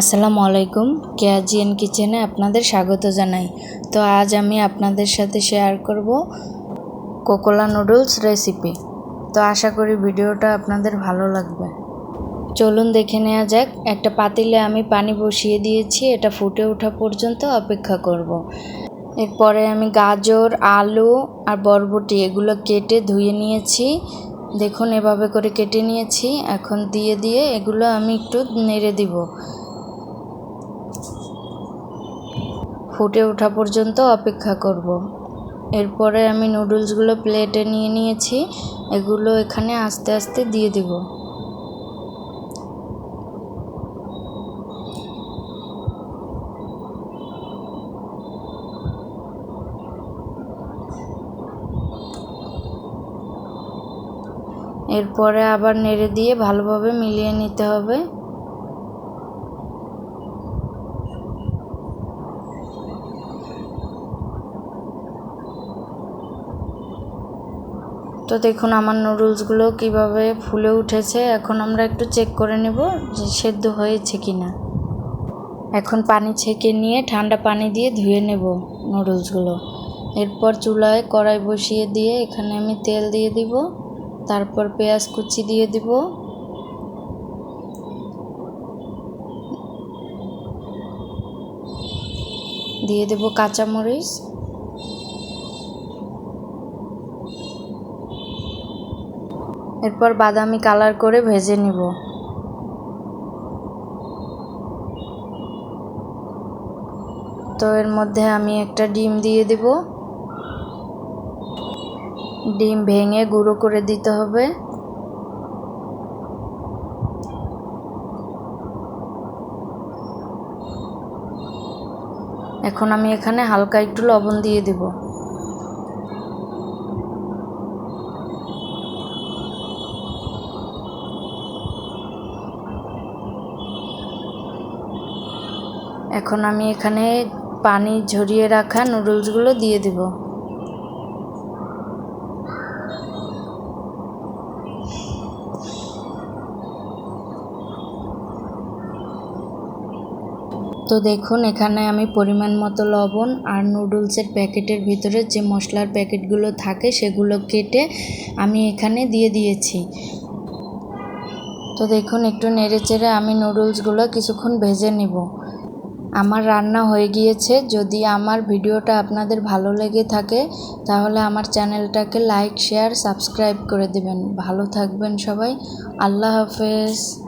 আসসালামু আলাইকুম। কেয়াজিয়ান কিচেনে আপনাদের স্বাগত জানাই। তো আজ আমি আপনাদের সাথে শেয়ার করব কোকোলা নুডলস রেসিপি। তো আশা করি ভিডিওটা আপনাদের ভালো লাগবে। চলুন দেখে নেওয়া যাক। একটা পাতিলে আমি পানি বসিয়ে দিয়েছি। এটা ফুটে ওঠা পর্যন্ত অপেক্ষা করব। এরপরে আমি গাজর, আলু আর বরবটি এগুলো কেটে ধুয়ে নিয়েছি। দেখুন এভাবে করে কেটে নিয়েছি। এখন দিয়ে দিয়ে এগুলো আমি একটু নেড়ে দিব। ফুটে ওঠা পর্যন্ত অপেক্ষা করব। এরপরে আমি নুডলসগুলো প্লেটে নিয়ে নিয়েছি, এগুলো এখানে আস্তে আস্তে দিয়ে দিব এরপরে আবার নেড়ে দিয়ে ভালোভাবে মিলিয়ে নিতে হবে তো দেখুন, আমার নুডলসগুলো কীভাবে ফুলে উঠেছে। এখন আমরা একটু চেক করে নেব যে সেদ্ধ হয়েছে কি না এখন পানি ছেঁকে নিয়ে ঠান্ডা পানি দিয়ে ধুয়ে নেব নুডলসগুলো এরপর চুলায় কড়াই বসিয়ে দিয়ে এখানে আমি তেল দিয়ে দিব, তারপর পেঁয়াজ কুচি দিয়ে দিব। দিয়ে দেব কাঁচামরিচ। এরপর বাদামি কালার করে ভেজে নিব। তো এর মধ্যে আমি একটা ডিম দিয়ে দেব। ডিম ভেঙে গুঁড়ো করে দিতে হবে। এখন আমি এখানে হালকা একটু লবণ দিয়ে দেবো। এখন আমি এখানে পানি ঝরিয়ে রাখা নুডলসগুলো দিয়ে দেব। তো দেখুন, এখানে আমি পরিমাণ মতো লবণ আর নুডলসের প্যাকেটের ভিতরে যে মশলার প্যাকেটগুলো থাকে সেগুলো কেটে আমি এখানে দিয়ে দিয়েছি। তো দেখুন, একটু নেড়ে চেড়ে আমি নুডলসগুলো কিছুক্ষণ ভেজে নেব। আমার রান্না হয়ে গিয়েছে। যদি আমার ভিডিওটা আপনাদের ভালো লেগে থাকে, তাহলে আমার চ্যানেলটাকে লাইক, শেয়ার, সাবস্ক্রাইব করে দেবেন। ভালো থাকবেন সবাই। আল্লাহ হাফেজ।